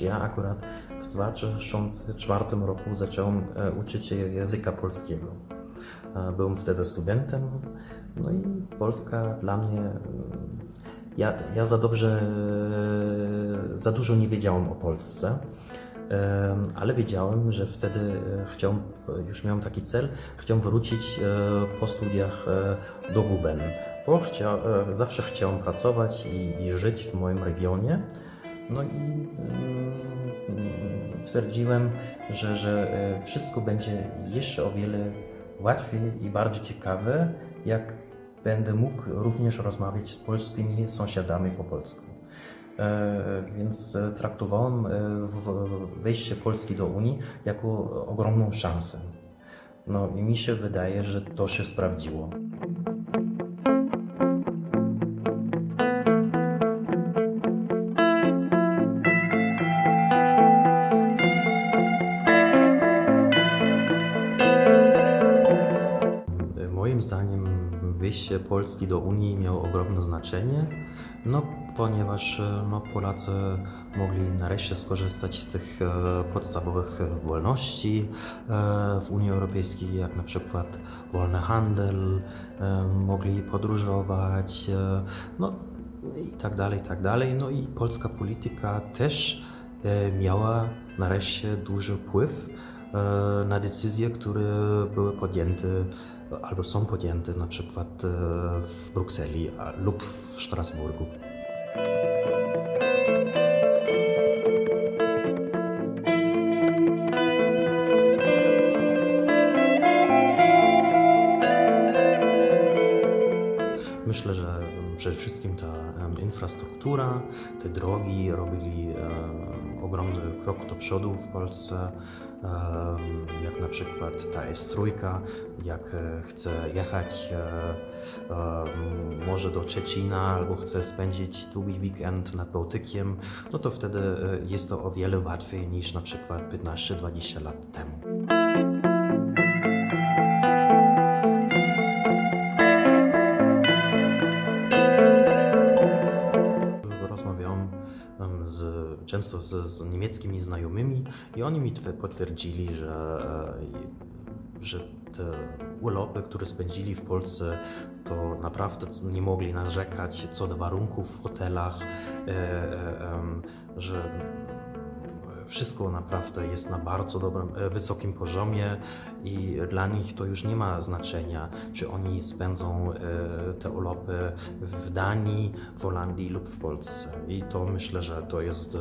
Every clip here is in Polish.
Ja akurat w 2004 roku zacząłem e, uczyć się języka polskiego. E, Byłem wtedy studentem, no i Polska dla mnie. Ja, ja za dobrze, e, za dużo nie wiedziałem o Polsce, e, ale wiedziałem, że wtedy e, chciałem, już miałem taki cel, chciałem wrócić po studiach do Guben, bo chcia, zawsze chciałem pracować i, i żyć w moim regionie. No i mm, twierdziłem, że, że wszystko będzie jeszcze o wiele łatwiej i bardziej ciekawe, jak będę mógł również rozmawiać z polskimi sąsiadami po polsku. E, Więc e, traktowałem e, wejście Polski do Unii jako ogromną szansę. No i mi się wydaje, że to się sprawdziło. Wyjście Polski do Unii miało ogromne znaczenie, no, ponieważ e, no, Polacy mogli nareszcie skorzystać z tych e, podstawowych e, wolności w Unii Europejskiej, jak na przykład wolny handel, mogli podróżować, no i tak dalej, i tak dalej. No i polska polityka też miała nareszcie duży wpływ na decyzje, które były podjęte albo są podjęte na przykład e, w Brukseli lub w Strasburgu. Myślę, że przede wszystkim ta infrastruktura, te drogi robili ogromny krok do przodu w Polsce, jak na przykład ta S3, jak e, chce jechać e, może do Szczecina albo chce spędzić długi weekend nad Bałtykiem, no to wtedy e, jest to o wiele łatwiej niż na przykład 15-20 lat temu. Często z, z niemieckimi znajomymi i oni mi potwierdzili, że, e, że te urlopy, które spędzili w Polsce, to naprawdę nie mogli narzekać co do warunków w hotelach, e, e, że wszystko naprawdę jest na bardzo dobrym, e, wysokim poziomie i dla nich to już nie ma znaczenia, czy oni spędzą e, te urlopy w Danii, w Holandii lub w Polsce. I to myślę, że to jest e,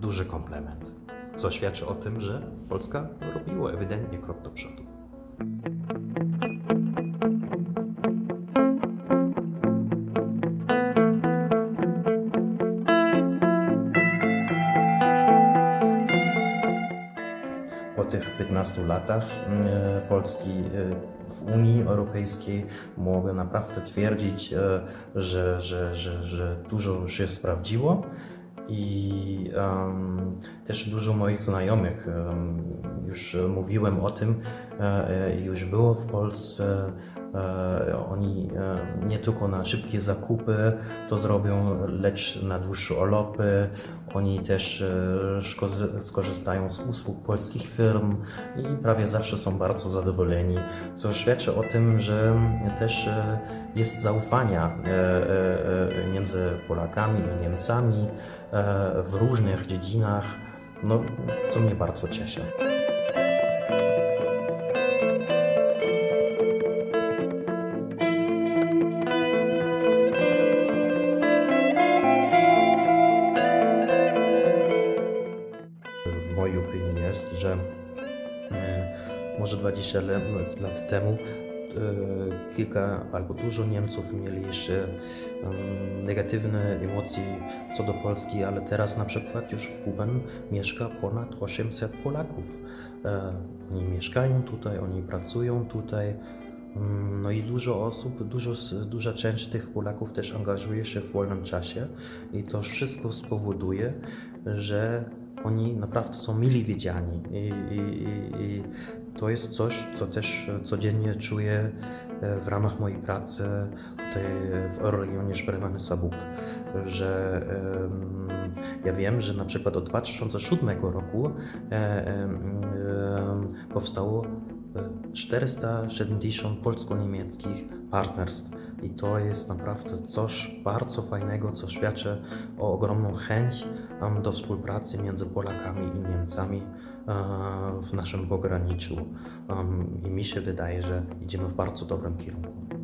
duży komplement, co świadczy o tym, że Polska robiła ewidentnie krok do przodu. 15 latach e, Polski e, w Unii Europejskiej mogę naprawdę twierdzić, e, że, że, że, że dużo się sprawdziło i em, też dużo moich znajomych, em, już mówiłem o tym, e, e, już było w Polsce. E, Oni e, nie tylko na szybkie zakupy to zrobią, lecz na dłuższe urlopy. Oni też e, skorzystają z usług polskich firm i prawie zawsze są bardzo zadowoleni, co świadczy o tym, że też e, jest zaufania e, e, e, między Polakami i Niemcami e, w różnych dziedzinach, no, co mnie bardzo cieszy. Może 20 le- lat temu e, kilka albo dużo Niemców mieli jeszcze negatywne emocje co do Polski, ale teraz na przykład już w Kuben mieszka ponad 800 Polaków. E, Oni mieszkają tutaj, oni pracują tutaj. Mm, No i dużo osób, dużo, duża część tych Polaków też angażuje się w wolnym czasie i to wszystko spowoduje, że oni naprawdę są mili widziani i, i, i, to jest coś, co też codziennie czuję e, w ramach mojej pracy tutaj w regionie Szbremany Sabub, że ja wiem, że na przykład od 2007 roku e, powstało e, 470 polsko-niemieckich partnerstw. I to jest naprawdę coś bardzo fajnego, co świadczy o ogromną chęć do współpracy między Polakami i Niemcami e, w naszym pograniczu. I mi się wydaje, że idziemy w bardzo dobrym kierunku.